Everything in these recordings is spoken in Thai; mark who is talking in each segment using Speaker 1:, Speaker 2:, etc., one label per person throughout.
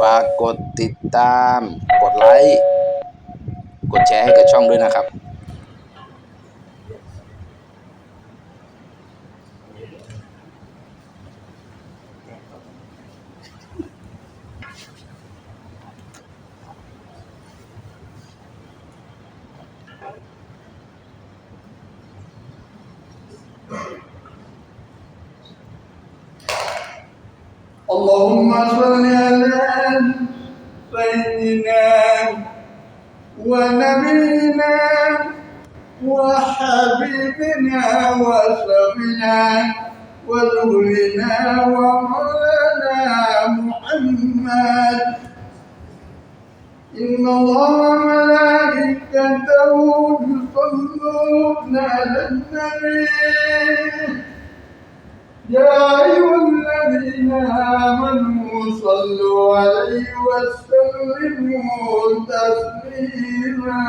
Speaker 1: ฝากกดติดตาม กดไลค์ กดแชร์ให้กับช่องด้วยนะครับ
Speaker 2: اللهم صل على ونبينا وحبيبنا وسفنا ونورنا ومولانا محمد. إن الله وملائكته يصلون على النبي. يا أيها الذين آمنوا صلوا عليه وسلموا تسليما.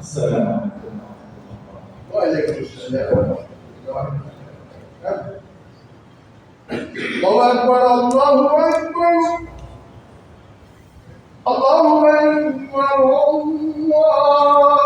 Speaker 3: السلام عليكم
Speaker 2: وعليكم السلام ورحمة الله وبركاته. الله أكبر الله أكبر. الله أكبر الله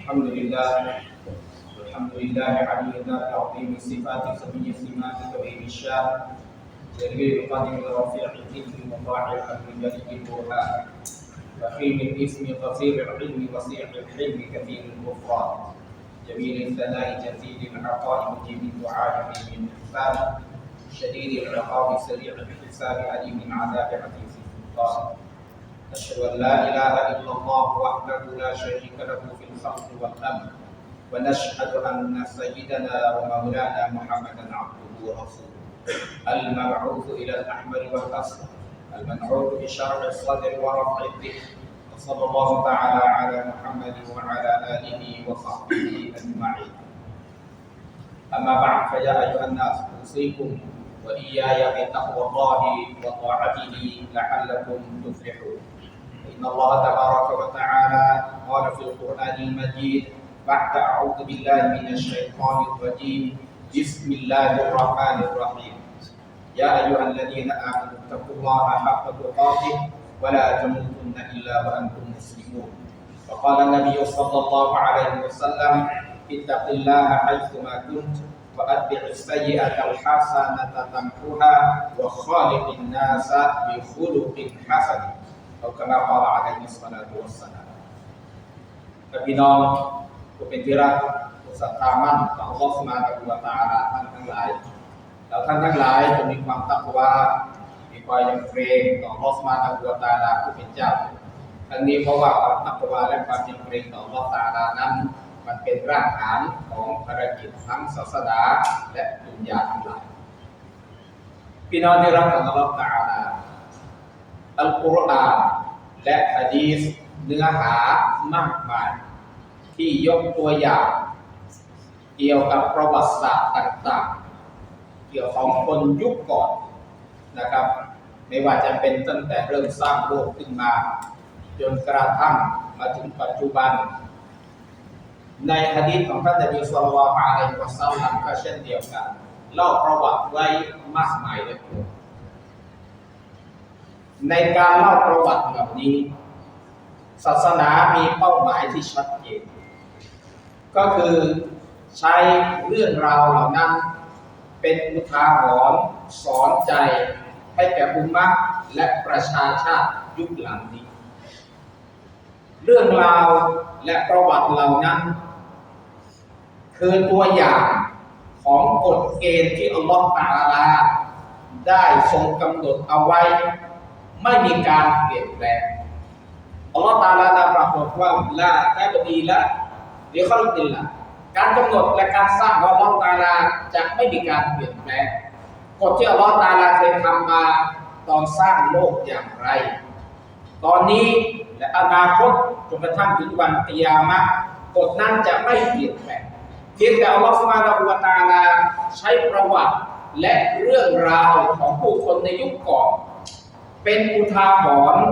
Speaker 3: الحمد لله. الحمد لله علي ذات عظيم الصفات القدر رفيع الذكر مطاع الامر ملك البرهان بخيل الاسم قصير العلم وسيع الحلم كثير الغفران. جميل الثناء جزيل العطاء مجيب الدعاء من الاحسان شديد العقاب سريع الحساب عليم العذاب عزيز السلطان أشهد أن لا إله إلا الله وحده لا شريك له في الخلق والأمر ونشهد أن سيدنا ومولانا محمدا عبده ورسوله. المبعوث إلى الأحمر والأسود المنعوت بشرع الصدر ورفع الذكر. وصلى الله تعالى على محمد وعلى آله وصحبه أجمعين. أما بعد فيا أيها الناس أوصيكم وإياي بتقوى الله وطاعته لعلكم تفلحون. إن الله تبارك وتعالى قال في القرآن المجيد بعد أعوذ بالله من الشيطان الرجيم. بسم الله الرحمن الرحيم. يا أيها الذين آمنوا اتقوا الله حق تقاته ولا تموتن إلا وأنتم مسلمون. وقال النبي صلى الله عليه وسلم اتق الله حيثما كنت وأتبع السيئة الحسنة تمحوها وخالق الناس بخلق حسن. أو كما قال عليه الصلاة والسلام. กับ พี่น้องผู้เป็นที่รักผู้ศรัทธามั่นต่ออัลลอฮฺสุบฮานะวตาลาท่านทั้งหลายแล้วท่านทั้งหลายจงมีความตักวามีความยำเกรงต่ออัลลอฮฺสุบฮานะวตาลาผู้เป็นเจ้าทั้งนี้เพราะว่าความตักวาและความยำเกรงต่ออัลลอฮฺตาลานั้น มันเป็นรากฐานของภารกิจทั้งศาสนาและดุนยาทั้งหลายพี่น้องที่รักของอัลลอฮฺตะอาลาอัลกุรอานและฮะดีษเนื้อหามากมาย ที่ยกตัวอย่าง เกี่ยวกับประวัติศาสตร์ต่างๆ เกี่ยวของคนยุคก่อนนะครับ ไม่ว่าจะเป็นตั้งแต่เริ่มสร้างโลกขึ้นมา จนกระทั่งมาถึงปัจจุบัน ในฮะดีษของท่านนบีสุลต่านอะลัยฮิวะซัลลัมก็เช่นเดียวกันเล่าประวัติไว้มากมายเลยในการเล่าประวัติแบบนี้ ศาสนามีเป้าหมายที่ชัดเจนก็คือ ใช้เรื่องราวเหล่านั้น เป็นอุทาหรณ์สอนใจ ให้แก่อุมมะและประชาชาติยุคหลังนี้ เรื่องราวและประวัติเหล่านั้น คือตัวอย่างของกฎเกณฑ์ที่อัลลอฮฺตาลา ได้ทรงกำหนดเอาไว้ ไม่มีการเปลี่ยนแปลงอัลลอฮฺตาลาได้ประกาศว่าละแท้บดีละเดี๋ยวเขาติละ การกำหนดและการสร้างของลอตาลาจะไม่มีการเปลี่ยนแปลงกฎที่อลลอตาลาเคยทำมาตอนสร้างโลกอย่างไร ตอนนี้และอนาคตจนกระทั่งถึงวันกิยามะกฎนั้นจะไม่เปลี่ยนแปลงเพียงแต่อัลลอฮฺสุบฮานะฮูวะตาลาใช้ประวัติและเรื่องราวของผู้คนในยุคก่อนเป็นอุทาหรณ์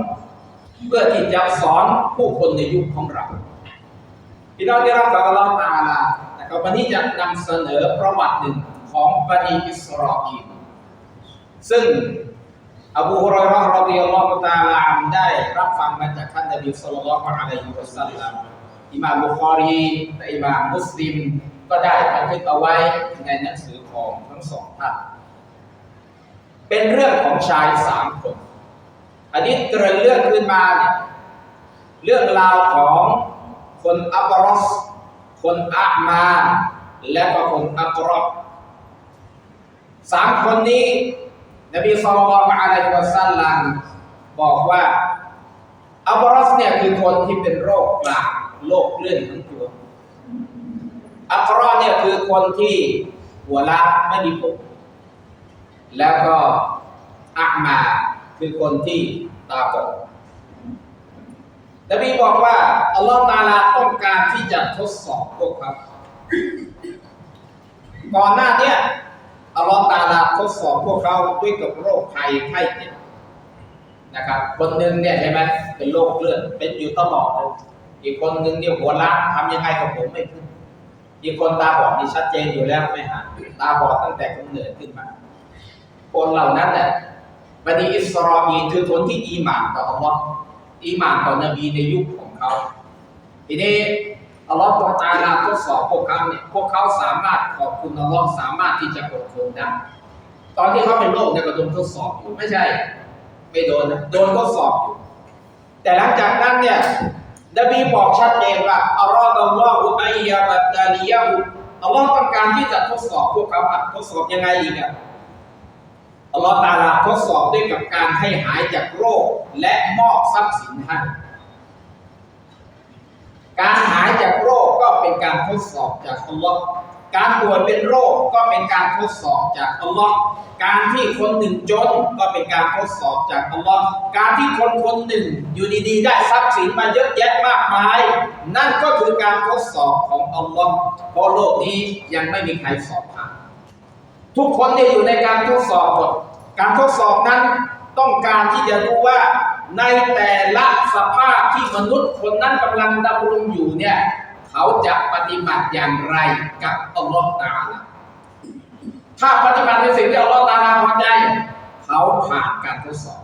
Speaker 3: เพื่อที่จะสอนผู้คนในยุคของเราพี่น้องที่รักของอัลลอฮฺตาลา นี้จะนำเสนอประวัติหนึ่งของบันิอิสราเอลซึ่งอบูฮุรอยราะห์รอฎิยัลลอฮุตาลาอันได้รับฟังมาจากท่านนบีศ็อลลัลลอฮุอะลัยฮิวะซัลลัมอิมามบุคอรีและอิมามมุสลิมก็ได้บันทึกเอาไว้ในหนังสือของทั้งสองท่าน เป็นเรื่องของชายสามคน อันนี้เกริ่นเรื่องขึ้นมาเนี่ยเรื่องราวของคนอับรอส คนอามา และก็คนอับรอบสามคนนี้ นบีศ็อลลัลลอฮุอะลัยฮิวะซัลลัมบอกว่าอับรอสเนี่ยคือคนที่เป็นโรคกลางโรคเลื่อนทั้งตัวอับรอเนี่ยคือคนที่หัวล้านไม่มีผมแล้วก็อักมาคือคนที่ตาบอด นบีบอกว่าอัลลอฮฺตาลาต้องการที่จะทดสอบพวกเขาก่อนหน้าเนี้ยอัลลอฮฺตาลาทดสอบพวกเขาด้วยกับโรคภัยไข้เจ็บนะครับคนหนึ่งเนี่ยใช่ไหมเป็นโรคเลือดเป็นอยู่ตลอดเลยอีกคนหนึ่งเนี่ยหัวล้านทำยังไงกับผมไม่ขึ้นอีกคนตาบอดนี่ชัดเจนอยู่แล้วไม่หายตาบอดตั้งแต่กำเนิดขึ้นมา คนเหล่านั้นเนี่ยบันิอิสราเอลคือคนที่อีหมานต่ออัลลอฮ์ อีหมานต่อนบีในยุคของเขาทีนี้อัลลอฮ์ตตาลาทดสอบพวกเขาเนี่ยพวกเขาสามารถขอบคุณอัลลอฮ์สามารถที่จะอดทนได้ตอนที่เขาเป็นโรคเนี่ยก็โดนทดสอบอยู่ไม่ใช่ ไม่โดนนะโดนทดสอบอยู่ แต่หลังจากนั้นเนี่ยนบีบอกชัดเจนว่าอัลลอฮ์อัลลอฮุอัยยะบัตตาลียะฮุอัลลอฮ์ต้องการที่จะทดสอบพวกเขาทดสอบยังไงอีกอะ อัลลอฮฺตาลาทดสอบด้วยกับการให้หายจากโรคและมอบทรัพย์สินให้การหายจากโรคก็เป็นการทดสอบจากอัลลอฮ์การป่วยเป็นโรคก็เป็นการทดสอบจากอัลลอฮ์การที่คนหนึ่งจนก็เป็นการทดสอบจากอัลลอฮ์การที่คนคนหนึ่งอยู่ดีๆ ได้ทรัพย์สินมาเยอะแยะมากมาย นั่นก็คือการทดสอบของอัลลอฮ์เพราะโลกนี้ยังไม่มีใครสอบผ่าน ทุกคนเนี่ยอยู่ในการทดสอบหมดการทดสอบนั้นต้องการที่จะรู้ว่าในแต่ละสภาพที่มนุษย์คนนั้นกำลังดำรงอยู่เนี่ย เขาจะปฏิบัติอย่างไรกับอัลลอฮฺตาลาถ้าปฏิบัติในสิ่งที่อัลลอฮฺตาลาพอใจ เขาผ่านการทดสอบ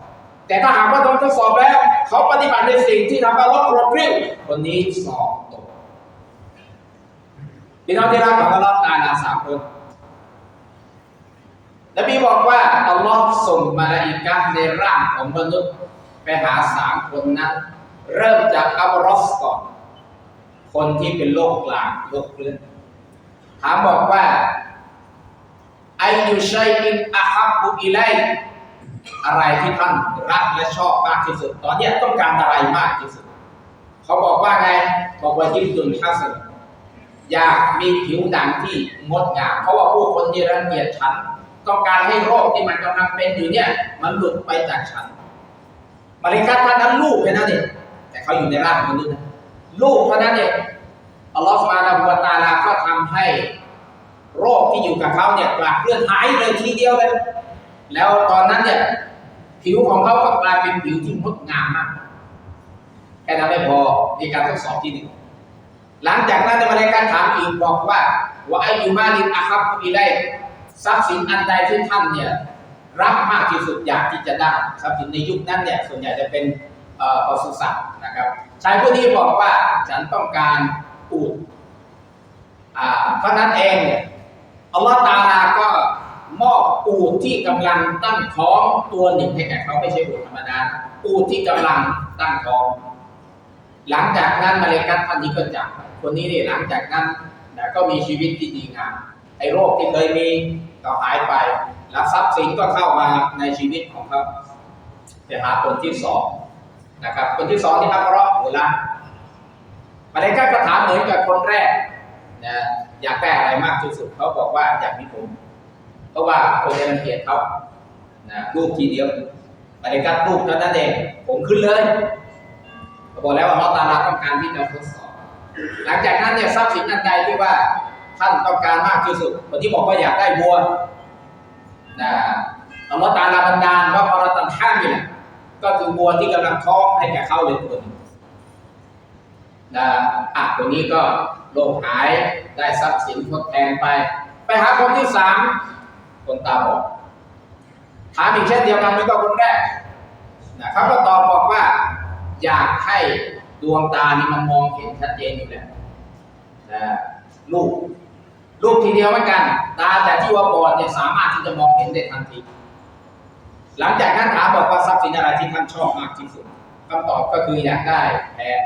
Speaker 3: แต่ถ้าหากว่าโดนทดสอบแล้ว เขาปฏิบัติในสิ่งที่ทำให้อัลลอฮฺโกรธกริ้วคนนี้สอบตกพี่น้องที่รักของอัลลอฮฺตาลาสามคน นบีบอกว่าอัลลอฮ์ส่งมาลาอิกะในร่างของมนุษย์ไปหาสามคนนั้นเริ่มจากอับรอสก่อน คนที่เป็นโรคกลางโรคเรื้อนถามบอกว่าอายุชัยอินอาฮับบุอิไลอะไรที่ท่านรักและชอบมากที่สุด ตอนนี้ต้องการอะไรมากที่สุด เขาบอกว่าไงบอกว่ายิบดุลฮัสนอยากมีผิวหนังที่งดงามเพราะว่าผู้คนที่รังเกียจฉัน ต้องการให้โรคที่มันกำลังเป็นอยู่เนี่ยมันหลุดไปจากฉันมาริกัตท่านนั้นลูกแค่นั้นเองแต่เขาอยู่ในร่างมนุษย์นะลูกเท่านั้นเองอัลลอฮฺสุบฮานะฮูวตาลาก็ทำให้โรคที่อยู่กับเขาเนี่ยกลับเคลื่อนหายเลยทีเดียวเลยแล้วตอนนั้นเนี่ยผิวของเขาก็กลายเป็นผิวที่งดงามมากแค่นั้นไม่พอมีการทดสอบที่หนึ่งหลังจากนั้นมาในการถามอีกบอกว่าว่าไอยูมาลินอาคับอีไล ทรัพย์สินอันใดที่ท่านเนี่ยรักมากที่สุดอยากที่จะได้ทรัพย์สินในยุคนั้นเนี่ยส่วนใหญ่จะเป็นอ่อปศุสัตว์นะครับชายผู้นี้บอกว่าฉันต้องการอูฐอ่าเพราะนั้นเองเนี่ยอัลลอฮฺตาลาก็มอบอูฐที่กำลังตั้งท้องตัวหนึ่งให้แก่เขาไม่ใช่อูฐธรรมดาอูฐที่กำลังตั้งท้อง หลังจากนั้นมาเลกัตท่านนี้ก็จากคนนี้เนี่ยหลังจากนั้นนะก็มีชีวิตที่ดีงาม ไอ้โรคที่เคยมีก็หายไป แล้วทรัพย์สินก็เข้ามาในชีวิตของเขาไปหาคนที่สองนะครับคนที่สองที่อัคราอุละมาเลกัตก็ถามเหมือนกับคนแรกนะอยากได้อะไรมากที่สุดเขาบอกว่าอยากมีผม เพราะว่าคนจะรังเกียจเขานะลูกทีเดียวมาเลกัตลูกเท่านั้นเองผมขึ้นเลยบอกแล้วว่าเราตาลาต้องการที่จะทดสอบ หลังจากนั้นเนี่ยทรัพย์สินอันใดที่ว่า ท่านต้องการมากที่สุดคนที่บอกว่าอยากได้บัวนะอัลลอฮฺตาลาบันดาลว่าพอเราตันข้ามนี่แหละก็คือบัวที่กำลังท้องให้แก่เข้าเลยตัวนึงนะอะคนนี้ก็โลงหายได้ทรัพย์สินทดแทนไป ไปหาคนที่สามคนตาบอดถามอีกเช่นเดียวกันนี่ก็คนแรกนะเขาก็ตอบบอกว่า อยากให้ดวงตานี่มันมองเห็นชัดเจนอยู่แล้วนะลูก ลูกทีเดียวเหมือนกัน ตาแต่ที่ว่าบอดเนี่ยสามารถที่จะมองเห็นได้ทันที หลังจากนั้นถามบอกว่าทรัพย์สินอะไรที่ท่านชอบมากที่สุดคำตอบก็คืออยากได้แพะ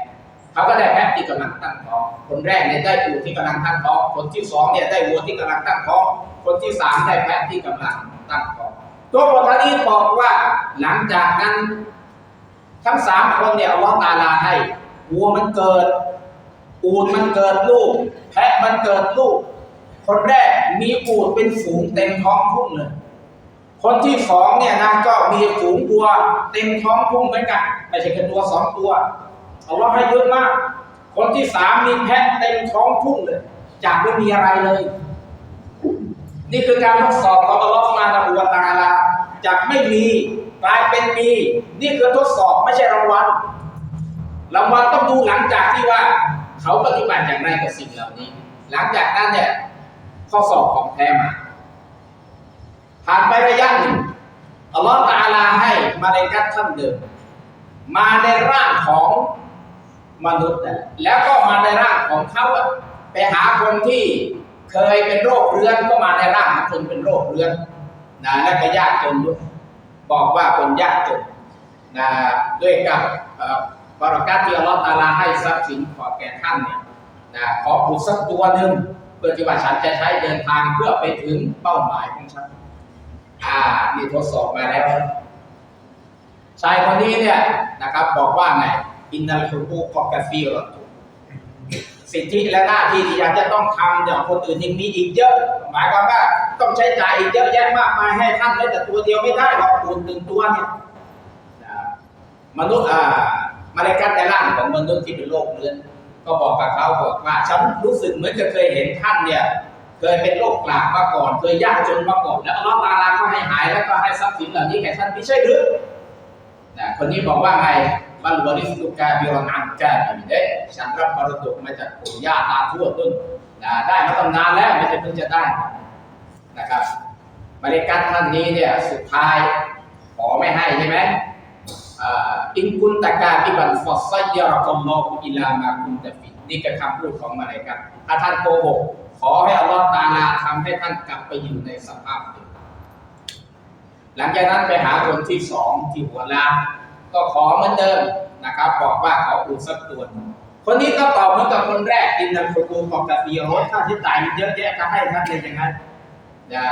Speaker 3: เขาก็ได้แพะที่กำลังตั้งท้อง คนแรกเนี่ยได้อูที่กำลังตั้งท้อง คนที่สองเนี่ยได้วัวที่กำลังตั้งท้อง คนที่สามได้แพะที่กำลังตั้งท้อง ตัวบทนี้บอกว่าหลังจากนั้นทั้งสามคนเนี่ยอัลลอฮฺตาลาให้วัวมันเกิด อูดมันเกิดลูก แพะมันเกิดลูก คนแรกมีอูดเป็นฝูงเต็มท้องทุ่งเลย คนที่สองเนี่ยนะก็มีฝูงวัวเต็มท้องทุ่งเหมือนกันไม่ใช่แค่ตัวสองตัวอัลลอฮฺให้เยอะมาก คนที่สามมีแพะเต็มท้องทุ่งเลย จากไม่มีอะไรเลย นี่คือการทดสอบของอัลลอฮฺมาตะบูวะตาลาจากไม่มีกลายเป็นมี นี่คือทดสอบไม่ใช่รางวัลรางวัลต้องดูหลังจากที่ว่า เขาปฏิบัติอย่างไรกับสิ่งเหล่านี้ หลังจากนั้นเนี่ย ข้อสอบของแท้มาผ่านไประยะหนึ่งอัลลอฮฺตาลาให้มาในกัตท่านเดิม มาในร่างของมนุษย์นะแล้วก็มาในร่างของเขาไปหาคนที่เคยเป็นโรคเรื้อนก็มาในร่างของคนเป็นโรคเรื้อนนะและก็ยากจนด้วยบอกว่าคนยากจนนะด้วยกับบารักัตที่อัลลอฮฺตาลาให้ทรัพย์สินขอแก่ท่านเนี่ยนะขอผูกสักตัวหนึ่ง เพื่อที่ว่าฉันจะใช้เดินทางเพื่อไปถึงเป้าหมายของฉัน อ่านี่ทดสอบมาแล้ว ชายคนนี้เนี่ยนะครับ บอกว่าไงอินนัลฮุกูกอกาฟีรอตุสิทธิและหน้าที่ที่อยากจะต้องทำอย่างคนอื่นยังมีอีกเยอะ หมายความว่าต้องใช้จ่ายอีกเยอะแยะมากมายให้ท่านได้แต่ตัวเดียวไม่ได้หรอกอูนหนึ่งตัวเนี่ยนะมนุษย์อ่ามาเลกัตในร่างของมนุษย์ที่เป็นโรคเรื้อ ก็บอกกับเขาบอกว่าฉันรู้สึกเหมือนกับเคยเห็นท่านเนี่ยเคยเป็นโรคกลากมาก่อนเคยยากจนมาก่อนแล้วอัลลอฮฺตาลาก็ให้หายแล้วก็ให้ทรัพย์สินเหล่านี้แก่ท่านไม่ใช่หรือนะคนนี้บอกว่าไงบัลวริสตุกาบิรอนอันกาบิเดฉันรับมรดกมาจากปู่ย่าตาทวดต้นนะได้มาตั้งนานแล้วไม่ใช่เพิ่งจะได้นะครับมาเลกัตท่านนี้เนี่ยสุดท้ายขอไม่ให้ใช่ไหม อินกุนตะกาบิบันฟอสไซยารกัลลอฮุอิลามาคุนตะฟินี่คือคำพูดของมาเลกัตถ้าท่านโกหกขอให้อัลลอฮฺตาลาทำให้ท่านกลับไปอยู่ในสภาพเดิมหลังจากนั้นไปหาคนที่สองที่หัวล้านก็ขอเหมือนเดิมนะครับ บอกว่าเขาอูสักตัวนคนนี้ก็ตอบเหมือนกับคนแรกอินนัลฟุกูของกะฟีรถค่าใช้จ่ายมันเยอะแยะจะให้ท่านเลยอย่างนั้นอย่า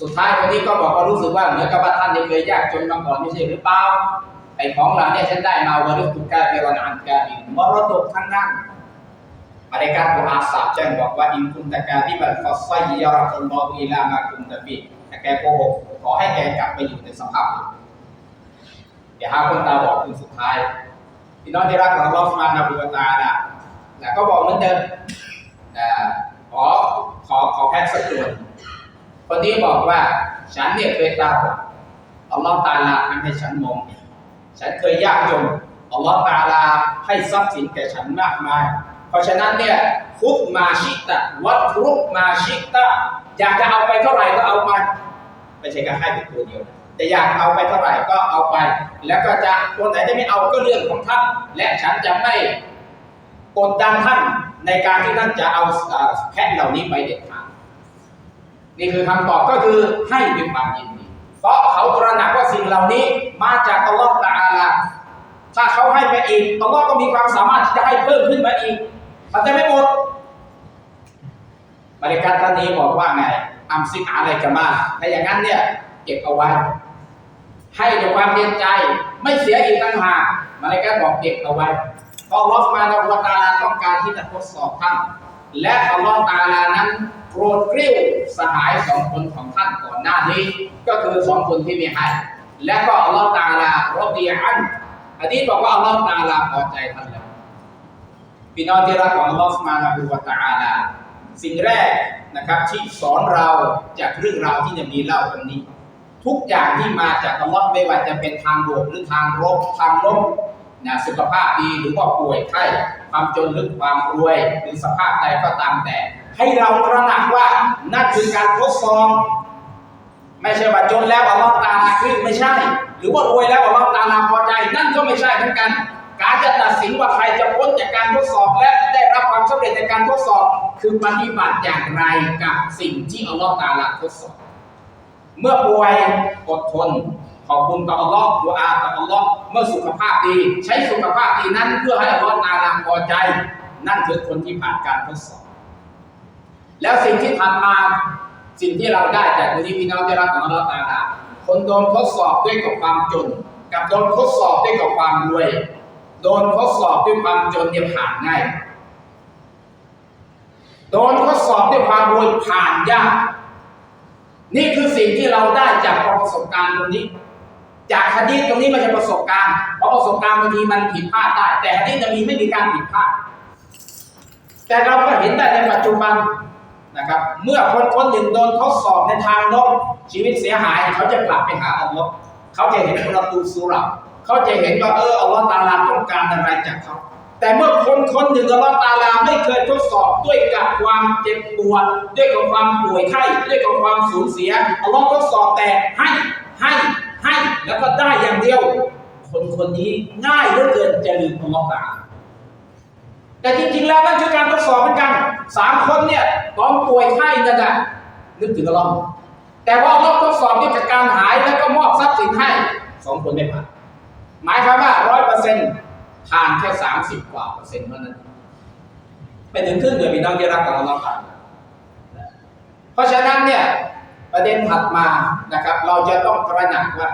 Speaker 3: สุดท้ายคนนี้ก็บอกว่ารู้สึกว่าเหมือนกับว่าท่านเนี่ยเคยยากจนมาก่อนไม่ใช่หรือเปล่า ไอ้ของเหล่าเนี้ฉันได้มาวารุตุกาเปรอนอันกาบินมรดกทั้งนั้นมาในการตัวอาสาบแจ้งบอกว่าอินคุนตะกาที่บันฟอสไซยารัตุลลอฮุอิลามาคุนตะบีแต่แกโกหกขอให้แกกลับไปอยู่ในสภาพเดิมอย่าหาคนตาบอกคนสุดท้ายพี่น้องที่รักของอัลลอสุบฮานะฮูตะอาลาแต่ก็บอกเหมือนเดิมขอขอขอแพทย์สักตัวคนนี้บอกว่าฉันเนี่ยเคยตาบอดอัลลอฮฺตาลาทำให้ฉันมองเห็น ฉันเคยยากจนอัลลอฮฺตาลาให้ทรัพย์สินแก่ฉันมากมาย เพราะฉะนั้นเนี่ยคุกมาชิตะวัตรุกมาชิตะอยากจะเอาไปเท่าไหร่ก็เอามาไม่ใช่การให้เป็นตัวเดียวนะแต่อยากเอาไปเท่าไหร่ก็เอาไป แล้วก็จะคนไหนจะไม่เอาก็เรื่องของท่าน และฉันจะไม่กดดันท่านในการที่ท่านจะเอาแพะเหล่านี้ไปเด็ดขาดนี่คือคำตอบก็คือให้ด้วยความยินดี เพราะเขาตระหนักว่าสิ่งเหล่านี้มาจากอัลลอฮฺตาลาถ้าเขาให้ไปอีกอัลลอฮ์ก็มีความสามารถที่จะให้เพิ่มขึ้นมาอีกมันจะไม่หมดบริการท่านนี้บอกว่าไงอัมซิกอะไรกันมาถ้าอย่างนั้นเนี่ยเก็บเอาไว้ ให้ด้วยความเรียนใจ ไม่เสียอีกต่างหากมาเลกาบอกเก็บเอาไว้เพราะอัลลอฮ์มาลลอฮ์ตาลาต้องการที่จะทดสอบท่านและอัลลอฮ์ตาลานั้น โกรธกริ้วสหายสองคนของท่านก่อนหน้านี้ ก็คือสองคนที่ม่ให้และก็อัลลอฮ์ตาลารอดีอันอันนี้บอกว่าอัลลอฮ์ตาลาพอใจท่านแล้วพี่น้องที่รักของอัลลอฮฺสุบฮานะฮูวะตาลาสิ่งแรกนะครับที่สอนเราจากเรื่องราวที่นบีเล่าตรงนี้ ทุกอย่างที่มาจากอัลลอฮ์ไม่ว่าจะเป็นทางบวกหรือทางลบทางลบนะสุขภาพดีหรือว่าป่วยไข้ความจนหรือความรวยหรือสภาพใดก็ตามแต่ ให้เราตระหนักว่านั่นคือการทดสอบไม่ใช่ว่าจนแล้วอัลลอฮ์ตาลาขึ้นไม่ใช่ หรือว่ารวยแล้วอัลลอฮ์ตาลาพอใจ นั่นก็ไม่ใช่เหมือนกัน การจะตัดสินว่าใครจะพ้นจากการทดสอบและได้รับความสำเร็จในการทดสอบ คือปฏิบัติอย่างไรกับสิ่งที่อัลลอฮ์ตาลาทดสอบ เมื่อป่วยอดทนขอบคุณต่ออัลลอฮ์ดูอาต่ออัลลอฮ์เมื่อสุขภาพดี ใช้สุขภาพดีนั้นเพื่อให้อัลลอฮ์ตาลาพอใจ นั่นคือคนที่ผ่านการทดสอบ แล้วสิ่งที่ถัดมาสิ่งที่เราได้จากวันนี้พี่น้องได้รับของอัลลอฮ์ตาลาคนโดนทดสอบด้วยกับความจน กับโดนทดสอบด้วยกับความรวย โดนทดสอบด้วยความจนเนี่ยผ่านง่ายโดนทดสอบด้วยความรวยผ่านยากนี่คือสิ่งที่เราได้จากประสบการณ์ตรงนี้ จากฮะดีตรงนี้ม่ใช่ประสบการณ์เพราะประสบการณ์บางทีมันผิดพลาดได้ แต่ฮะดีจะมีไม่มีการผิดพลาดแต่เราก็เห็นได้ในปัจจุบัน นะครับ เมื่อคนคนหนึ่งโดนทดสอบในทางลบชีวิตเสียหาย เขาจะกลับไปหาอัลลอฮ์เขาจะเห็นประตูสุราเขาจะเห็นว่าเอออัลลอฮ์ตาลาต้องการอะไรจากเขา แต่เมื่อคนคนหนึ่งอัลลอฮ์ตาลาไม่เคยทดสอบด้วยกับความเจ็บปวดด้วยกับความป่วยไข้ด้วยกับความสูญเสียอัลลอฮ์ทดสอบแต่ให้ให้ให้แล้วก็ได้อย่างเดียว คนคนนี้ง่ายเหลือเกินจะลืมอัลลอฮ์ตาลา แต่จริงๆแล้วนั่นคือการทดสอบเหมือนกันสามคนเนี่ยตอนป่วยไข้นั่นน่ะนึกถึงอัลลอฮ์แต่ว่าอัลอฮ์ทดสอบด้วยจากการหายแล้วก็มอบทรัพย์สินให้สองคนไม่ผ่าน หมายความว่าร้อยเปอร์เซ็นต์ผ่านแค่สามสิบกว่าเปอร์เซ็นต์เท่านั้นไม่ถึงครึ่งเดือนพี่น้องจะรักกับอัลลอฮ์ผ่านเพราะฉะนั้นเนี่ยประเด็นถัดมานะครับ เราจะต้องตระหนักว่า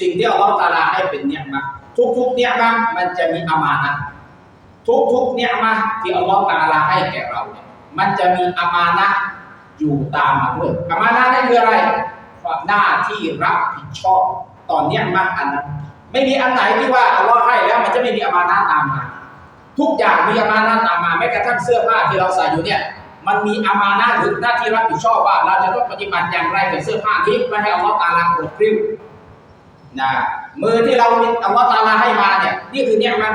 Speaker 3: สิ่งที่อัลลอฮ์ตาลาให้เป็นเนี่ยมาทุกๆเนี่ยมามันจะมีอามานะ ทุกๆเนี่ยมาที่อัลลอฮฺตาลาให้แก่เราเนี่ยมันจะมีอามานะอยู่ตามมาด้วยอามานะนั่นคืออะไร ความหน้าที่รับผิดชอบต่อเนี่ยมาอันนั้นไม่มีอันไหนที่ว่าอัลลอฮ์ให้แล้วมันจะไม่มีอามานะตามมา ทุกอย่างมีอามานะตามมาแม้กระทั่งเสื้อผ้าที่เราใส่อยู่เนี่ยมันมีอามานะห์หรือหน้าที่รับผิดชอบว่า เราจะต้องปฏิบัติอย่างไรกับเสื้อผ้านี้ไม่ให้อัลลอฮ์ตาลาโกรธกริ้วนะมือที่เราอัลลอฮ์ตาลาให้มาเนี่ยนี่คือเนี่ยมัน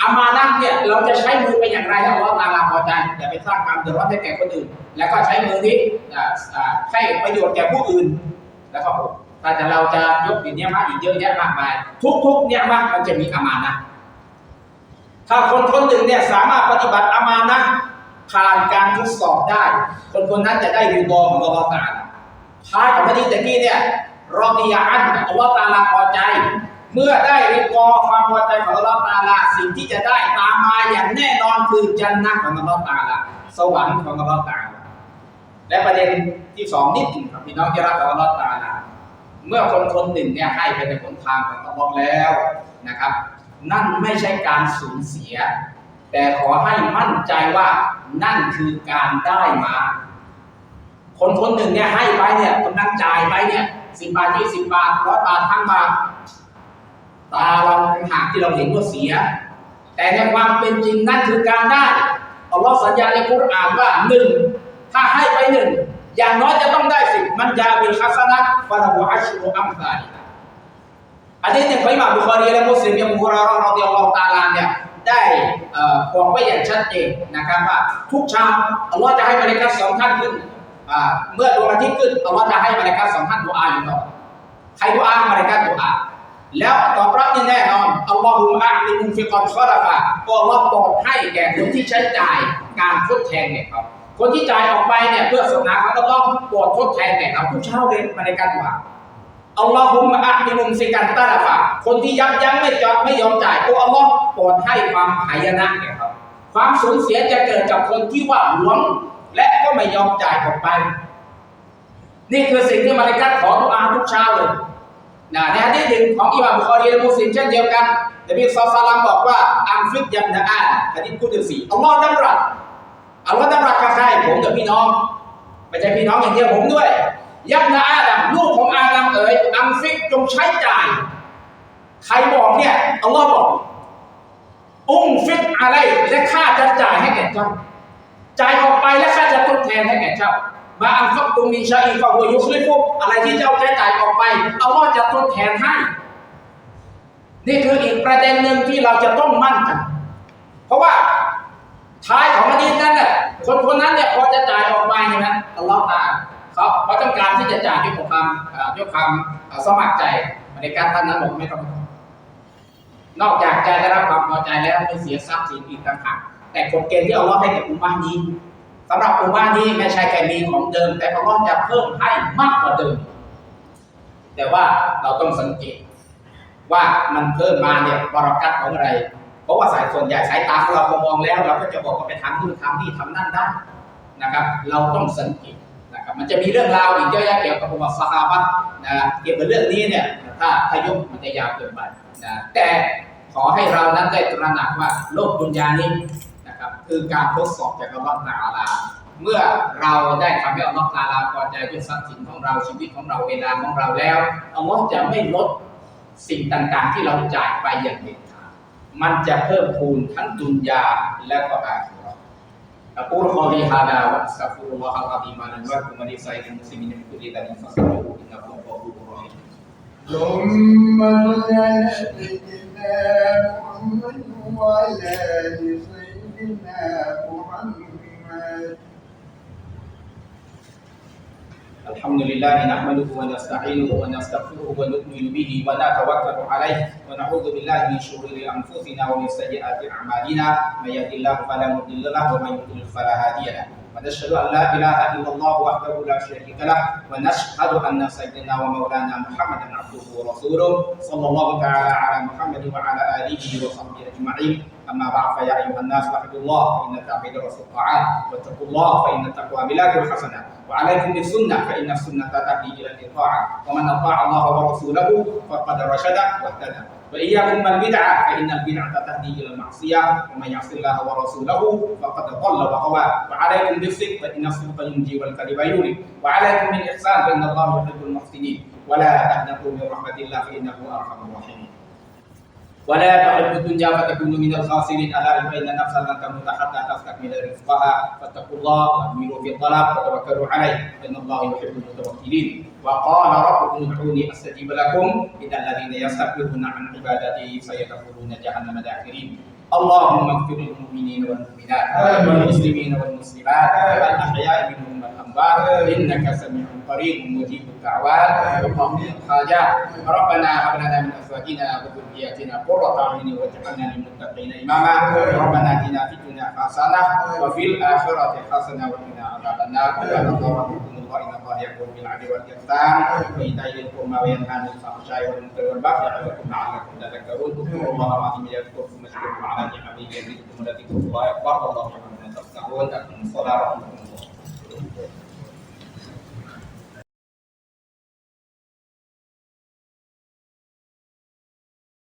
Speaker 3: อามานะห์เนี่ยเราจะใช้มือไปอย่างไรให้อัลลอฮ์ตาลาพอใจอย่าไปสร้างความเดือดร้อนให้แก่คนอื่น แล้วก็ใช้มือนี้อ่ให้ประโยชน์แก่ผู้อื่นแล้วก็ถ้าจะเราจะยกอีกเนี่ยมาอีกเยอะแยะมากมาย ทุกๆเนี่ยมามันจะมีอามานะถ้าคนคนหนึ่งเนี่ยสามารถปฏิบัติอามานะผ่านการทดสอบได้ คนคนนั้นจะได้รีบอของอัลลอฮ์ตาลาท้ายของวันนี้ตะกี้เนี่ยรอดียาอันอัลลอฮ์ตาลาพอใจ เมื่อได้ริกอความพอใจของอัลอตาลาสิ่งที่จะได้ตามมาอย่างแน่นอนคือจันนะของอัลอตาลาสวรรค์ของอัลอตาลาและประเด็นที่สองนิดหนึ่งครับพี่น้องที่รักของลอตาลาเมื่อคนคนหนึ่งเนี่ยให้ไปในหนทางของอัลลอฮฺแล้วนะครับ นั่นไม่ใช่การสูญเสีย แต่ขอให้มั่นใจว่านั่นคือการได้มา คนคนหนึ่งเนี่ยให้ไปเนี่ยกำลังจ่ายไปเนี่ยสิบบาทยี่สิบบาทร้อยบาททั้งบาท ตาเราหากที่เราเห็นว่าเสีย แต่ในความเป็นจริงนั่นคือการได้อัลลอฮ์สัญญาในคุรอานว่าหนึ่งถ้าให้ไปหนึ่งอย่างน้อยจะต้องได้สิบมันยาบิลฮัสนะฟะละหูอัชรุอัมซาลิอันนี้เนี่ยของอิหม่าบุคอรีและมุสลิมยังมุฮุราเราะห์รอฎิยัลลอฮุตาลาเนี่ยได้บอกไว้อย่างชัดเจนนะครับว่าทุกเช้าอัลลอฮ์จะให้มาเลกัสสองท่านขึ้นเมื่อดวงอาทิตย์ขึ้นอัลลอฮ์จะให้มาเลกัสสองท่านดูอาอยู่ต่อใครดูอามาเลกัสดูอา แล้วตอบรับนี่แน่นอนอัลลอฮุมะลิมุฟิกอนคอราฟะก็อัลลอฮ์โปรดให้แก่คนที่ใช้จ่ายการทดแทนเนี่ยครับคนที่จ่ายออกไปเนี่ยเพื่อศาสนาของอัลลอฮ์โปรดทดแทนแก่เขาทุกเช้าเลยมาเลกัสดูอาอัลลอฮุมะลิมุฟิกันตาราฟะคนที่ยับยั้งไม่จอดไม่ยอมจ่ายก็อัลลอฮ์โปรดให้ความหายนะแก่เขาความสูญเสียจะเกิดกับคนที่ว่าหวง และก็ไม่ยอมจ่ายออกไป นี่คือสิ่งที่มาเลกัสขอทุกอาทุกเช้าเลย นะในฮะดีษหนึ่งของอิหม่ามคอรีและมุสลิมเช่นเดียวกันนบีซอลซาลามบอกว่าอัมฟิดยันนะอานฮะดีษพูดถึงสี่อัลลอฮ์ดำรัสอัลลอฮ์ดำรัสกับใครผมกับพี่น้องไม่ใช่พี่น้องอย่างเดียวผมด้วย ยันนะอาดัมลูกของอาดัมเอ๋ยอัมฟิกจงใช้จ่าย ใครบอกเนี่ยอัลลอฮ์บอกอุ้มฟิกอะไรและข้าจะจ่ายให้แก่เจ้าจ่ายออกไปและข้าจะทดแทนให้แก่เจ้า มาอันฟักตุมีชัยฟะฮุยุคลิฟุอะไรที่เจ้าใช้จ่ายออกไปเอัลลอฮ์จะทดแทนให้ นี่คืออีกประเด็นหนึ่งที่เราจะต้องมั่นกัน เพราะว่าท้ายของอดีษนั้นน่ะคนคนนั้นเนี่ยพอจะจ่ายออกไปเนี่ยนะอัลลอฮ์ตาเขาเขาต้องการที่จะจ่ายด้วยความด้วยความสมัครใจในการท่านนั้นบอกไม่ต้องนอกจากจะได้รับความพอใจแล้วไม่เสียทรัพย์สินอีกต่างหากแต่กฎเกณฑ์ที่อัลลอฮ์ให้กับอุมมะห์นี้ สำหรับอุมมะห์นี้ไม่ใช่แค่มีของเดิม แต่อัลลอฮ์จะเพิ่มให้มากกว่าเดิม แต่ว่าเราต้องสังเกต ว่ามันเพิ่มมาเนี่ยบรักัตของอะไร เพราะว่าสายส่วนใหญ่สายตาของเราพอมองแล้ว เราก็จะบอกว่าไปทำนู่นทำนี่ทำนั่นได้นะครับ เราต้องสังเกตนะครับมันจะมีเรื่องราวอีกเยอะแยะเกี่ยวกับประวัติศาสตร์นะเกี่ยวกับเรื่องนี้เนี่ยถ้าถ้ายกมันจะยาวเกินไปนะแต่ขอให้เรานั้นได้ตระหนักว่าโลกดุนยานี้ นะครับ คือการทดสอบจากอัลลอฮฺตะอาลา เมื่อเราได้ทำให้อัลลอฮฺตะอาลาพอใจด้วยทรัพย์สินของเราชีวิตของเราเวลาของเราแล้วอัลลอฮฺจะไม่ลด สิ่งต่างๆที่เราจ่ายไปอย่างเด็ดขาดมันจะเพิ่มพูนทั้งดุนยาและก็อาคิเราะห์ أقول قولي هذا وأستغفر الله العظيم لي ولكم ولسائر المسلمين من كل ذنب فاستغفروه إنه هو الغفور الرحيم
Speaker 2: ثم صل على سيدنا محمد وعلى آل
Speaker 3: الحمد لله نحمده ونستعينه ونستغفره ونؤمن به ونتوكل عليه ونعوذ بالله من شرور انفسنا ومن سيئات اعمالنا. من يهد الله فلا مضل له ومن يضلل فلا هادي له. ونشهد أن لا إله إلا الله وحده لا شريك له ونشهد أن سيدنا ومولانا محمدا عبده ورسوله صلى الله تعالى على محمد وعلى آله وصحبه أجمعين. أما بعد فيا أيها الناس وحدوا الله فإن التعبيد رسول الطاعات واتقوا الله فإن التقوى بلاد الحسنه وعليكم بالسنة فإن السنة تهدي إلى الاطاعه ومن أطاع الله ورسوله فقد رشد واهتدى. واياكم البدعه فإن البدعة تهدي إلى المعصية ومن يعص الله ورسوله فقد ضل وغوى وعليكم بالصدق فإن الصدق ينجي والكذب يوري وعليكم بالإحسان فإن الله يحب المحسنين. ولا تقنطوا من رحمة الله فإنه أرحم الراحمين. ولا تحب الدنيا فتكونوا من الخاسرين. ألا فان نفسا لن تموت حتى تستكمل رزقها. فاتقوا الله واكملوا في الطلب وتوكلوا عليه. إن الله يحب المتوكلين. وقال ربكم ادعوني أستجيب لكم. إن الذين يستكبرون عن عبادتي سيدخلون جهنم داخرين. اللهم اغفر للمؤمنين والمؤمنات والمسلمين والمسلمات الاحياء منهم والأموات. إنك سميع قريب مجيب الدعوات وقاضي الحاجات ربنا هب لنا من ازواجنا وذرياتنا قرة اعين واجعلنا للمتقين اماما ربنا اتنا في الدنيا حسنه وفي الاخره حسنه وقنا عذاب النار سبحان الله ورحمه الله الله يأمر بالعدل والإحسان وإيتاء ذي القربى وينهى عن الفحشاء والمنكر والبغي يعظكم لعلكم تذكرون اذكروا الله العظيم يذكركم واشكروه على نعمه يزدكم ولذكر الله أكبر والله يعلم ما تصنعون أقم الصلاة